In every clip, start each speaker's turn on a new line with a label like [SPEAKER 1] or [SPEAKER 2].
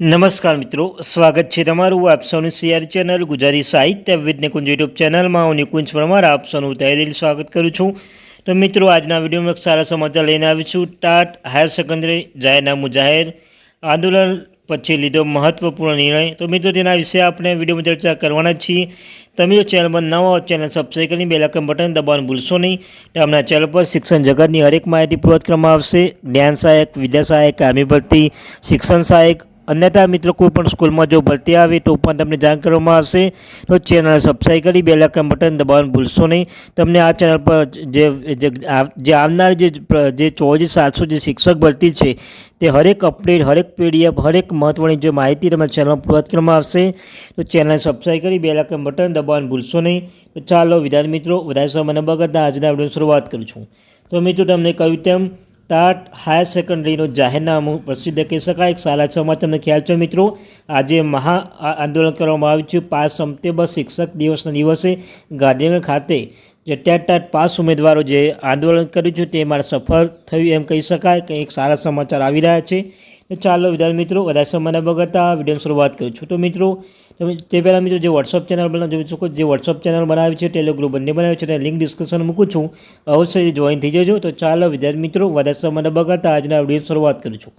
[SPEAKER 1] નમસ્કાર મિત્રો, સ્વાગત છે તમારું આપ સૌની સીઆર ચેનલ ગુજરાતી સાહિત્ય વિદ નિકુંજ યુટ્યુબ ચેનલમાં. હું નિકુંજ પરમાર, આપ સૌનું તહેદિલ સ્વાગત કરું છું. તો મિત્રો, આજના વિડીયોમાં એક સારા સમાચાર લઈને આવી છું ટાટ હાયર સેકન્ડરી જાહેરનામું જાહેર. આંદોલન પછી લીધો મહત્વપૂર્ણ નિર્ણય. તો મિત્રો, તેના વિશે આપણે વિડીયોમાં ચર્ચા કરવાના છીએ. તમે જો ચેનલ પર નવા ચેનલ સબસ્ક્રાઈબ કરીને બેલાકન બટન દબાવવાનું ભૂલશો નહીં. તો આપણા ચેનલ પર શિક્ષણ જગતની હરેક માહિતી પૂરત કરવામાં આવશે. જ્ઞાન સહાયક, વિદ્યા સહાયક આર્મી ભરતી, શિક્ષણ સહાયક અન્યથા મિત્રો કોઈ પણ સ્કૂલમાં જો ભરતી આવે તો પણ તમને જાણ કરવામાં આવશે. તો ચેનલ સબસ્ક્રાઈબ કરી બે લાખન બટન દબાવવાનું ભૂલશો નહીં. તમને આ ચેનલ પર જે જે આવનાર જે જે ચોવીસ, સાતસો જે શિક્ષક ભરતી છે, તે હરેક અપડેટ હરેક પીડીએફ હરેક મહત્ત્વની જે માહિતી તમારા ચેનલમાં પૂરત કરવામાં આવશે. તો ચેનલ સબસ્ક્રાઈબ કરી બે લાખન બટન દબાવવાનું ભૂલશો નહીં. તો ચાલો વિદ્યાર્થી મિત્રો, વધારે સમય બગડતા આજના વીડિયો શરૂઆત કરું છું. તો મિત્રો, તમને કહ્યું તેમ ટાટ હાયર સેકન્ડરીનું જાહેરનામું પ્રસિદ્ધ કહી શકાય સારા છમાં તમને ખ્યાલ છે મિત્રો, આજે મહા આંદોલન કરવામાં આવ્યું છે. પાંચ સપ્ટેમ્બર શિક્ષક દિવસના દિવસે ગાંધીનગર ખાતે જે ટેટ ટાટ પાસ ઉમેદવારો જે આંદોલન કર્યું છે તે મારે સફળ થયું એમ કહી શકાય. કે એક સારા સમાચાર આવી રહ્યા છે. ચાલો વિદ્યાર્થી મિત્રો, વધારે સમયના બગડતા વિડીયોની શરૂઆત કરું છું. તો મિત્રો, તમે તે પહેલાં મિત્રો જે વોટ્સઅપ ચેનલ બનાવ જોઈ શકો જે વોટ્સઅપ ચેનલ બનાવી છે ટેલિગ્રુપ બંને બનાવ્યું છે, તેને લિંક ડિસ્ક્રિપ્શન મૂકું છું. અવશ્ય જોઈન થઈ જજો. તો ચાલો વિદ્યાર્થી મિત્રો, વધારે સમયના બગડતા આજના વીડિયો શરૂઆત કરું છું.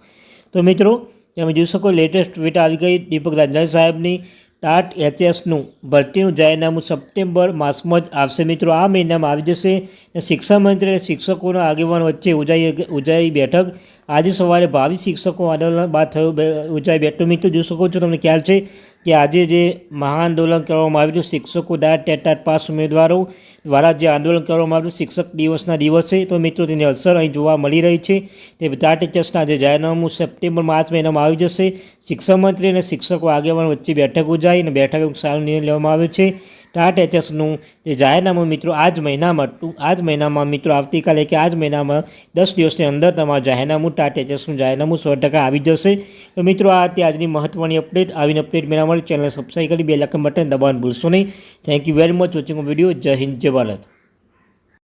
[SPEAKER 1] તો મિત્રો, તમે જોઈ શકો લેટેસ્ટ ટ્વીટ આવી ગઈ દીપક રાજનાથ સાહેબની. ટાટ એચએસનું ભરતીનું જાહેરનામું સપ્ટેમ્બર માસમાં જ આવશે. મિત્રો, આ મહિનામાં આવી જશે. અને શિક્ષણ મંત્રી અને શિક્ષકોના આગેવાન વચ્ચે ઉજાઈ ઉજાઈ બેઠક આજે સવારે ભાવિ શિક્ષકો આંદોલન બાદ થયું. બે- બેઠું મિત્રો જોઈ શકો છો તમને ખ્યાલ છે કે આજે જે મહાઆંદોલન કરવામાં આવ્યું છે, શિક્ષકો દ્વારા ટેટાટ પાસ ઉમેદવારો દ્વારા જે આંદોલન કરવામાં આવ્યું શિક્ષક દિવસના દિવસે, તો મિત્રો તેની અસર અહીં જોવા મળી રહી છે. તે બધા ટીચર્સના જે જાહેરનામું સપ્ટેમ્બર માર્ચ મહિનામાં આવી જશે. શિક્ષણ મંત્રી અને શિક્ષકો આગેવાન વચ્ચે બેઠક યોજાઈ અને બેઠક સારો નિર્ણય લેવામાં આવ્યો છે. ટાટ એચએસનું જે જાહેરનામું મિત્રો આ જ મહિનામાં આ જ મહિનામાં મિત્રો આવતીકાલે કે આ જ મહિનામાં દસ દિવસની અંદર તમારું જાહેરનામું ટાટ એચએસનું જાહેરનામું સો ટકા આવી જશે. તો મિત્રો આ હતી આજની મહત્ત્વની અપડેટ આવીને અપડેટ મેળવવા માટે ચેનલ સબસ્ક્રાઈબ કરી બે લાખ બટન દબાવવાનું ભૂલશો નહીં. Thank you very much watching video જય હિન્દ, જય ભારત.